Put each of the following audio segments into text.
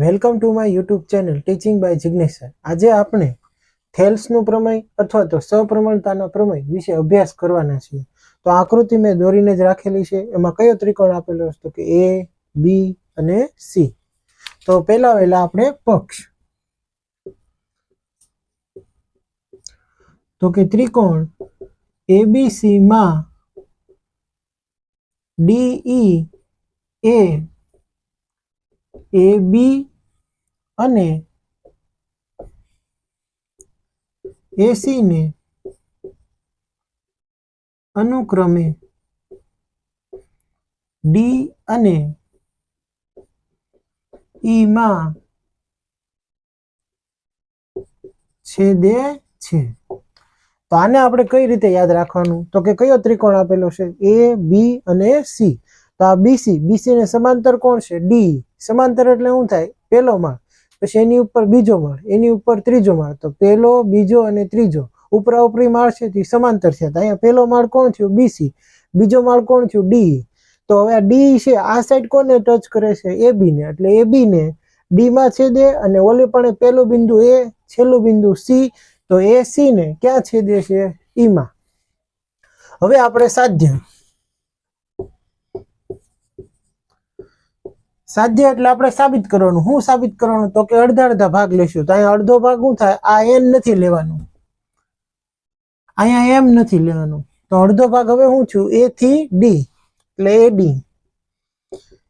Welcome to my YouTube channel teaching by Jignesh આજે આપણે થેલ્સનું પ્રમેય અથવા તો સપ્રમાણતાના પ્રમેય વિશે અભ્યાસ કરવાના છીએ. તો આકૃતિ મેં દોરીને જ રાખેલી છે. એમાં કયો ત્રિકોણ આપેલો છે? તો કે એ બી અને સી તો પહેલા વહેલા આપણે પક્ષ. તો કે ત્રિકોણ એબીસી માં ડીઈ એ એ બી અને એસી ને અનુક્રમે ડી અને ઈ માં છેદે છે. તો આને આપણે કઈ રીતે યાદ રાખવાનું? તો કે કયો ત્રિકોણ આપેલો છે? એ બી અને સી તો આ બીસી બીસી ને સમાંતર કોણ છે? ડી સમાંતર એટલે શું થાય? પહેલો માળ પછી એની ઉપર બીજો માળ, એની ઉપર ત્રીજો માળ. તો પહેલો, બીજો અને ત્રીજો. ઉપરા ઉપરી માળ છે તે સમાંતર છે. અહીંયા પહેલો માળ કોણ થયો? બીસી બીજો માળ કોણ થયું? ડી તો હવે આ ડી છે, આ સાઈડ કોને ટચ કરે છે? એ ને. એટલે એ ને ડી માં છેદે અને ઓલી પણ પહેલું બિંદુ એ છેલ્લું બિંદુ સી તો એ સી ને ક્યાં છેદે છે? ઈ માં. હવે આપણે સાધ્ય. સાધ્ય એટલે આપણે સાબિત કરવાનું. શું સાબિત કરવાનું? તો કે અડધા અડધા ભાગ લેશું. તો અહીંયા અડધો ભાગ શું થાય? આ એન નથી લેવાનું. અહીંયા એમ નથી લેવાનું. તો અડધો ભાગ હવે શું છું? એ થી ડી એટલે એ ડી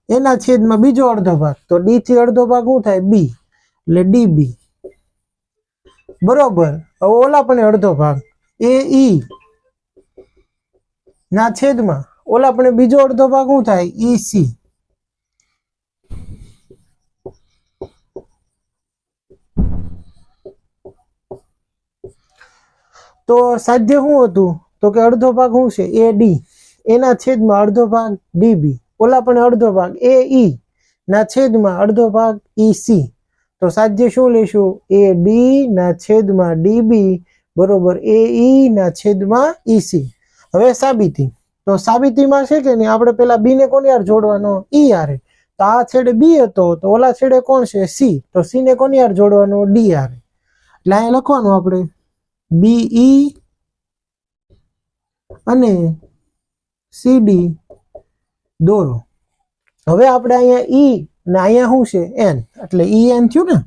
એના છેદમાં બીજો અડધો ભાગ. તો ડી થી અડધો ભાગ શું થાય? બી એટલે ડી બી બરોબર. હવે ઓલા પણ અડધો ભાગ. એ ઈ ના છેદમાં. ઓલા પણ બીજો અડધો ભાગ શું થાય? ઈ સી તો સાધ્ય શું હતું? તો કે અડધો ભાગ શું છે? A D. એના છેદમાં અડધો ભાગ ડી બી ઓલા પણ અડધો ભાગ એ ઈ. ના છેદમાં અડધો ભાગ ઈ સી. તો સાધ્ય શું લઈશું એ ડી ના છેદમાં ડી બી બરોબર એ ઈ ના છેદમાં ઈ સી. હવે સાબિતી. તો સાબિતીમાં છે કે નહીં? આપણે પેલા બી ને કોને યાર જોડવાનો? ઈ આરે તો આ છેડે બી હતો. તો ઓલા છેડે કોણ છે? સી. તો સી ને કોની યાર જોડવાનો? ડી આરે એટલે અહીંયા લખવાનું આપણે. બીઈ અને સીડી દોરો. હવે આપણે અહીંયા ઈ ને અહીંયા શું છે? એન એટલે ઈ એન થયું ને?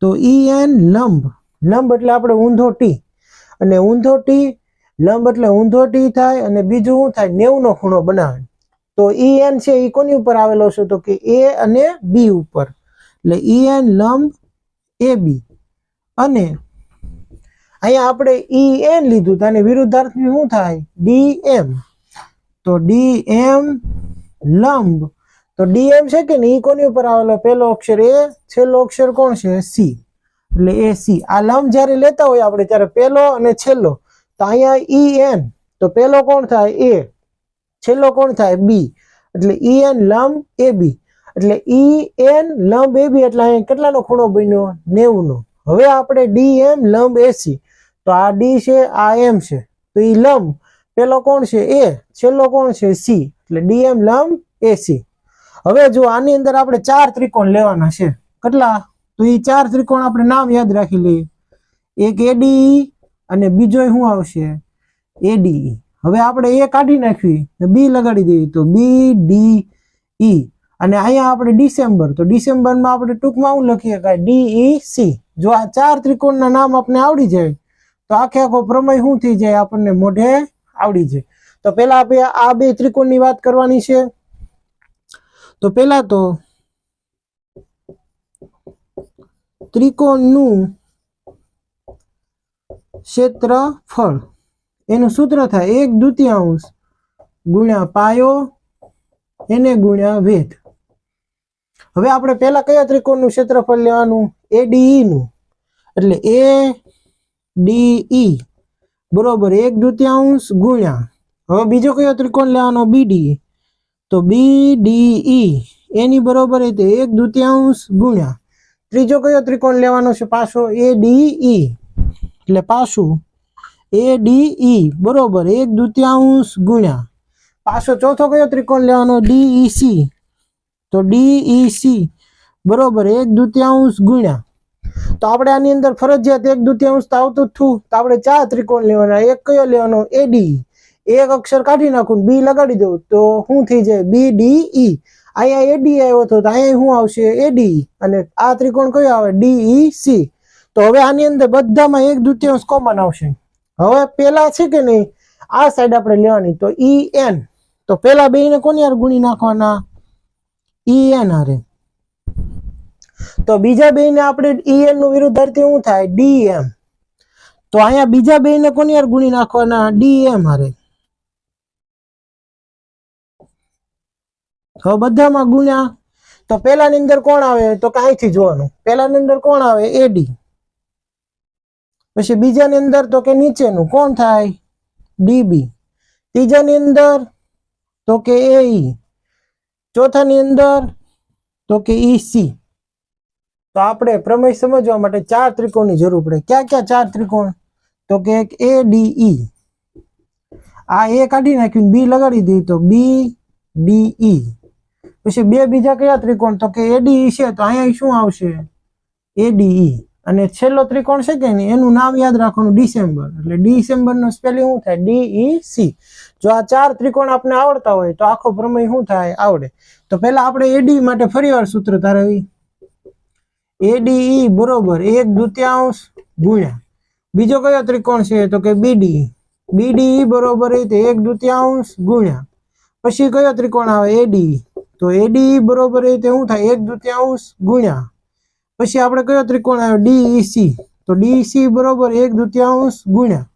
તો ઈ એન લંબ. લંબ એટલે આપણે ઊંધો ટી અને ઊંધો ટી લંબ એટલે ઊંધો ટી થાય અને બીજું શું થાય? નેવું નો ખૂણો બનાવે. તો ઈ એન છે એ કોની ઉપર આવેલો છે? તો કે એ અને બી ઉપર. એટલે ઈ એન લંબ એ બી અને અહીંયા આપણે ઈ એન લીધું તો વિરુદ્ધાર્થી શું થાય? D M. તો ડી એમ લંબ. તો ડી એમ છે કે ને ઈ કોની ઉપર આવેલો? પહેલો અક્ષર એ, છેલ્લો અક્ષર કોણ છે? સી. એટલે એ સી. આ લંબ જ્યારે લેતા હોય આપણે ત્યારે પહેલો અને છેલ્લો. તો અહીંયા ઈ એન. તો પહેલો કોણ થાય? એ. છેલ્લો કોણ થાય? બી. એટલે ઈ એન લંબ એ બી. એટલે ઈ એન લંબ એ બી, એટલે અહીંયા કેટલાનો ખૂણો બન્યો? નેવું નો હવે આપણે ડી એમ લંબ એસી તો આ ડી છે, આ એમ છે. તો એ લંબ. પેલો કોણ છે? એ. છેલ્લો કોણ છે? સી. એટલે ડી એમ એ એસી હવે જો આની અંદર આપણે ચાર ત્રિકોણ લેવાના છે. કેટલા? તો એ ચાર ત્રિકોણ આપણે નામ યાદ રાખી લઈએ. એક એડી અને બીજો શું આવશે? એડી હવે આપણે એ કાઢી નાખવી. બી લગાડી દેવી. તો બી ડી ઈ. અને અહીંયા આપણે ડિસેમ્બર. તો ડિસેમ્બરમાં આપણે ટૂંકમાં હું લખીએ? કાંઈ ડી ઈ સી. જો આ ચાર ત્રિકોણના નામ આપણે આવડી જાય તો આખે આખો પ્રમેય શું થઈ જાય? આપણને મોઢે આવડી જાય. તો પેલા આપણે આ બે ત્રિકોણની વાત કરવાની છે. તો પેલા તો ત્રિકોણનું ક્ષેત્રફળ, એનું સૂત્ર થાય એક દ્વિતીયાંશ ગુણ્યા પાયો, એને ગુણ્યા વેધ હવે આપણે પહેલા કયા ત્રિકોણનું ક્ષેત્રફળ લેવાનું? એડી નું. એટલે એ ડી ઈ. બરોબર, એક દ્વિતીયાંશ ગુણ્યા. હવે બીજો કયો ત્રિકોણ લેવાનો? બીડી તો બી ડી ઈ. એની બરોબર એટલે એક દ્વિતીયાંશ ગુણ્યા. ત્રીજો કયો ત્રિકોણ લેવાનો છે પાછો? A D E. એટલે પાછું એ ડી ઈ. બરોબર, એક દ્વિતીયાંશ ગુણ્યા. પાછો ચોથો કયો ત્રિકોણ લેવાનો? D E C. તો ડી ઈ સી. બરોબર, એક દૃત્યાંશ ગુણ્યા. તો આપણે આની અંદર ફરજિયાત એક દ્વિતીયાંશ તો આવતું થયું. તો આપણે ચાર ત્રિકોણ લેવાના. એક કયો લેવાનો? એડી એક અક્ષર કાઢી નાખું બી લગાડી દઉં તો શું થઈ જાય? બી ડી ઈ અહીંયા એડી આવ્યો હતો તો અહીંયા શું આવશે? એડી અને આ ત્રિકોણ કયો આવે? ડી ઈ સી તો હવે આની અંદર બધામાં એક દ્વિતીયાંશ કોમન આવશે. હવે પેલા છે કે નહીં? આ સાઈડ આપણે લેવાની. તો ઈ એન તો પેલા બેયને કોની યાર ગુણી નાખવાના? ઈ એન હારે. તો બીજા બેયને આપણે ઈ એનનું વિરુદ્ધાર્થી શું થાય? ડીએમ. તો અહીંયા બીજા બેયને કોની યાર ગુણી નાખવાના? ડીએમ હારે. હવે બધામાં ગુણ્યા. તો પેલાની અંદર કોણ આવે? તો કાંઈથી જોવાનું. પેલાની અંદર કોણ આવે? એડી. પછી બીજાની અંદર તો કે નીચેનું. કોણ થાય? ડીબી. ત્રીજાની અંદર તો કે એઈ. ચોથાની અંદર તો કે ઈસી. તો આપણે પ્રમેય સમજવા માટે ચાર ત્રિકોણની જરૂર પડે. ક્યાં ક્યાં ચાર ત્રિકોણ? તો કે એક એ ડી ઈ આ એ કાઢી નાખ્યું બી લગાડી દઈ તો બી ડી ઈ પછી બે બીજા કયા ત્રિકોણ? તો કે એડીઈ છે. તો અહીંયા શું આવશે? એડીઈ અને છેલ્લો ત્રિકોણ છે કે નહીં? એનું નામ યાદ રાખવાનું ડિસેમ્બર. એટલે ડિસેમ્બર નો સ્પેલિંગ શું થાય? ડીઈ સી જો આ ચાર ત્રિકોણ આપણે આવડતા હોય તો આખો પ્રમેય શું થાય? આવડે. તો પહેલા આપણે એડી માટે ફરીવાર સૂત્ર તારવી એડીઈ બરોબર, એક દુત્યાંશ ગુણ્યા. બીજો કયો ત્રિકોણ છે? તો કે બીડી બીડી બરોબર રીતે એક દુત્યાંશ ગુણ્યા. પછી કયો ત્રિકોણ આવે? એડી તો એડી બરોબર રીતે શું થાય? એક દુત્યાંશ ગુણ્યા. પછી આપણે કયો ત્રિકોણ આવ્યો? ડીઈસી તો ડીસી બરોબર એક દુત્યાંશ ગુણ્યા.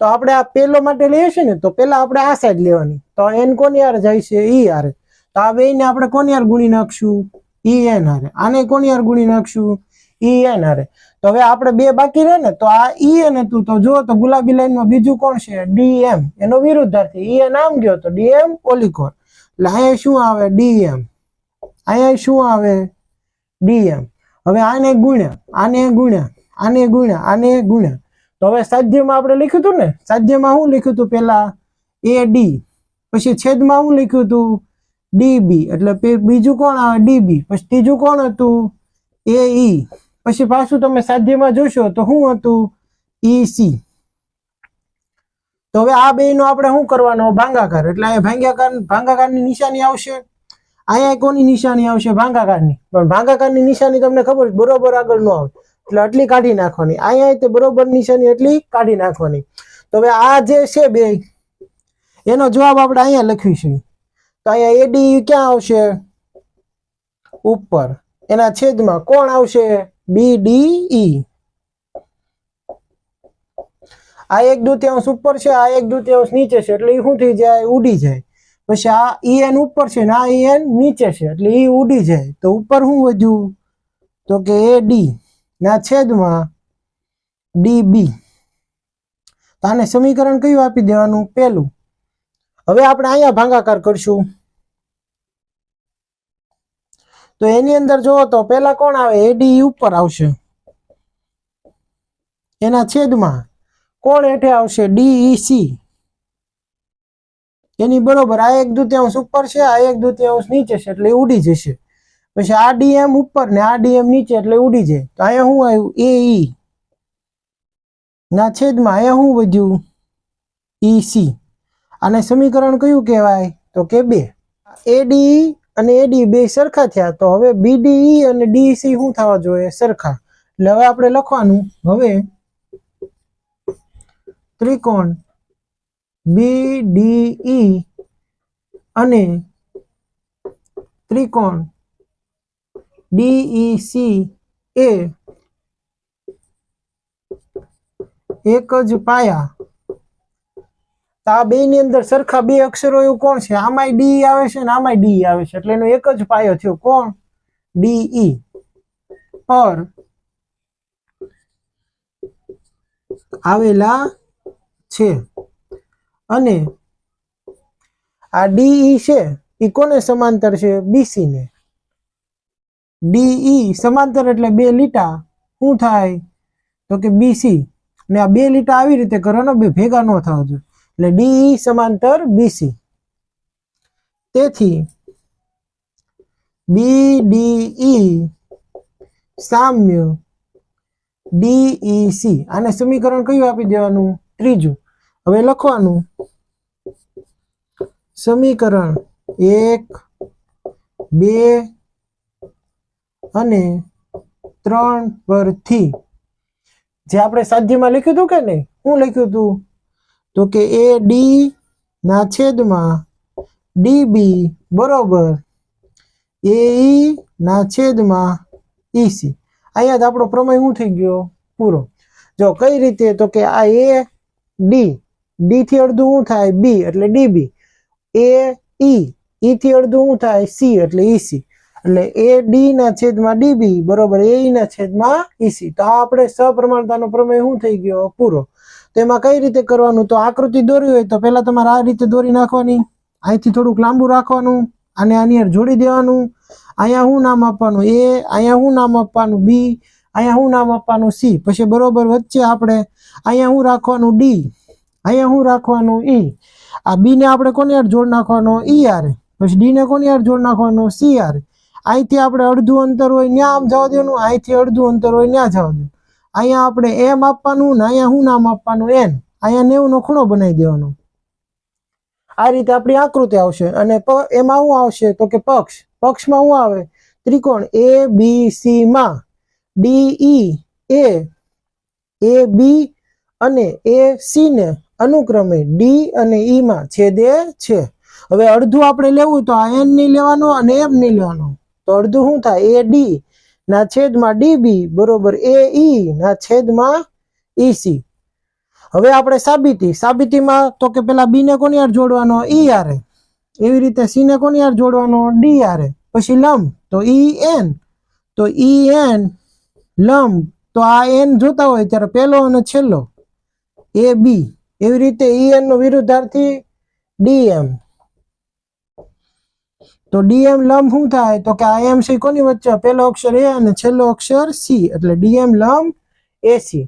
તો આપણે આ પેલો માટે લઈએ છીએ ને, તો પેલા આપણે આ સાઈડ લેવાની. તો એન કોની યાર જાય છે? ઈ હારે. તો આ બેયને આપણે કોની યાર ગુણી નાખશું? ઈ એન હારે આને કોની હાર ગુણી નાખશું? ઈ એન હારે તો હવે આપણે બે બાકી રહે ને, તો આ ઈ એન હતું તો જો, તો ગુલાબી લાઈનમાં બીજું કોણ છે? ડીએમ એનો વિરુદ્ધાર્થી. ઈ એન આમ ગયો તો ડીએમ ઓલિકોર એટલે અહીંયા શું આવે? ડીએમ અહીંયા શું આવે? ડીએમ હવે આને ગુણ્યા આને ગુણ્યા આને ગુણ્યા આને ગુણ્યા. તો હવે સાધ્યમાં આપણે લખ્યું હતું ને? સાધ્યમાં શું લખ્યું હતું પેલા એ ડી. પછી છેદમાં શું લખ્યું હતું? ડીબી. એટલે બીજું કોણ? આવે ડીબી. પછી ત્રીજું કોણ હતું? એ ઈ પછી પાછું તમે સાધ્યમાં જોશો તો શું હતું? ઈ સી તો હવે આ બે નો આપણે શું કરવાનો? ભાંગાકાર. એટલે અહીંયા ભાંગાકાર, ભાંગાકારની નિશાની આવશે. અહીંયા કોની નિશાની આવશે? ભાંગાકારની. પણ ભાંગાકારની નિશાની તમને ખબર બરોબર આગળ ન આવે એટલે આટલી કાઢી નાખવાની. અહીંયા તે બરોબર નિશાની એટલી કાઢી નાખવાની. તો હવે આ જે છે બે એનો જવાબ આપણે અહીંયા લખીશું. તો અહીંયા એડી ક્યાં આવશે? ઉપર. એના છેદમાં કોણ આવશે? બીડીઈ આ એક દુત્યાંશ ઉપર છે, આ એક દુત્યાંશ નીચે છે, એટલે એ શું થઈ જાય? ઉડી જાય. પછી આ ઈ એન ઉપર છે ને આ ઈએન એન નીચે છે, એટલે એ ઉડી જાય. તો ઉપર શું વધ્યું? તો કે એ ડી ના છેદમાં ડી બી તો આને સમીકરણ કયું આપી દેવાનું? પેલું હવે આપણે અહીંયા ભાગાકાર કરશું. તો એની અંદર જુઓ તો પેલા કોણ આવે? એડી ઉપર આવશે. એના છેદમાં કોણ હેઠે આવશે? ડીઈસી એની બરોબર આ એક દુત્યાંશ ઉપર છે, આ એક દુત્યાંશ નીચે છે, એટલે ઉડી જશે. પછી આ ડીએમ ઉપર ને આ ડીએમ નીચે એટલે ઉડી જાય. તો અહીંયા શું આવ્યું? એ ઈ ના છેદમાં અહીંયા શું વધ્યું? ઈ સી આને સમીકરણ કયું કહેવાય? તો કે બે. એડી અને એડી બે સરખા થયા. તો હવે બીડીઈ અને ડીસી શું થવા જોઈએ? સરખા. એટલે હવે આપણે લખવાનું. હવે ત્રિકોણ બીડીઈ અને ત્રિકોણ ડીઈસી એ એક જ પાયા. તો આ બે ની અંદર સરખા બે અક્ષરો એવું કોણ છે? આમાંય ડી આવે છે ને આમાંય ડી આવે છે. એટલે એનો એક જ પાયો થયો. કોણ? ડીઈ પર આવેલા છે. અને આ ડીઈ છે. એ કોને સમાંતર છે? બીસી ને. ડીઈ સમાંતર એટલે બે લીટા. શું થાય? તો કે બીસી ને આ બે લીટા આવી રીતે કરવાનો, બે ભેગા ન થવા જોઈએ. એટલે ડીઈ સમાંતર બીસી તેથી બી ડી ઈ સામ્ય ડીઈસી આને સમીકરણ કયું આપી દેવાનું? ત્રીજું. હવે લખવાનું. સમીકરણ એક, બે અને ત્રણ પરથી. જે આપણે સાધ્યમાં લખ્યું હતું કે નહીં? શું લખ્યું હતું? તો કે એ ડી ના છેદમાં ડીબી બરોબર. એ ઈ ના છેદમાં ઈસી અહીંયા જ આપણો પ્રમેય શું થઈ ગયો? પૂરો. જો કઈ રીતે? તો કે આ એ ડી ડી થી અડધું શું થાય? બી એટલે ડીબી એ ઈ ઈ થી અડધું શું થાય? સી એટલે ઈસી એટલે એ ડી ના છેદમાં ડીબી બરોબર? એ ના છેદમાં ઈસી તો આ આપણે સપ્રમાણતાનો પ્રમેય શું થઈ ગયો? પૂરો. તો એમાં કઈ રીતે કરવાનું? તો આકૃતિ દોરી હોય તો પહેલા તમારે આ રીતે દોરી નાખવાની. અહીંથી થોડુંક લાંબુ રાખવાનું અને આની હારે જોડી દેવાનું. અહીંયા શું નામ આપવાનું? એ. અહીંયા શું નામ આપવાનું? બી. અહીંયા શું નામ આપવાનું? સી. પછી બરોબર વચ્ચે આપણે અહીંયા શું રાખવાનું? ડી. અહીંયા શું રાખવાનું? ઈ. આ બી ને આપણે કોની યાર જોડ નાખવાનો? ઈ આરે પછી ડી ને કોની યાર જોડ નાખવાનો? સી આરે અહીંથી આપણે અડધું અંતર હોય ત્યાં આમ જવા દેવાનું, અહીંથી અડધું અંતર હોય ત્યાં જવા દેવાનું. અહીંયા આપણે એમ આપવાનું ને અહીંયા શું નામ આપવાનું, એન. અહીંયા નેવું નો ખૂણો બનાવી દેવાનો. આ રીતે આપણી આકૃતિ આવશે અને એમાં શું આવશે તો કે પક્ષ. પક્ષમાં શું આવે? ત્રિકોણ એ બી સી માં. ડી ઈ એ એ બી અને એ સી ને અનુક્રમે ડી અને ઈ માં છેદે છે. હવે અડધું આપણે લેવું તો આ એન નહીં લેવાનો અને એમ નહીં લેવાનો. તો અડધું શું થાય? એ ડી ના છેદમાં ડીબી બરોબર એ ઈ ના છેદમાં ઈસી હવે આપણે સાબિતી. સાબિતીમાં તો કે પેલા બી ને કોની યાર જોડવાનો? ઈ આરે એવી રીતે સી ને કોની યાર જોડવાનો? ડી આરે પછી લંબ. તો ઈ એન. તો ઈ એન લંબ. તો આ એન જોતા હોય ત્યારે પહેલો અને છેલ્લો. A B. એવી રીતે ઈ એન નો વિરુદ્ધાર્થી ડીએમ તો ડીએમ લંબ શું થાય? તો કે આઈએમસી કોની વચ્ચે? પહેલો અક્ષર એ અને છેલ્લો અક્ષર સી. એટલે ડીએમ લંબ એસી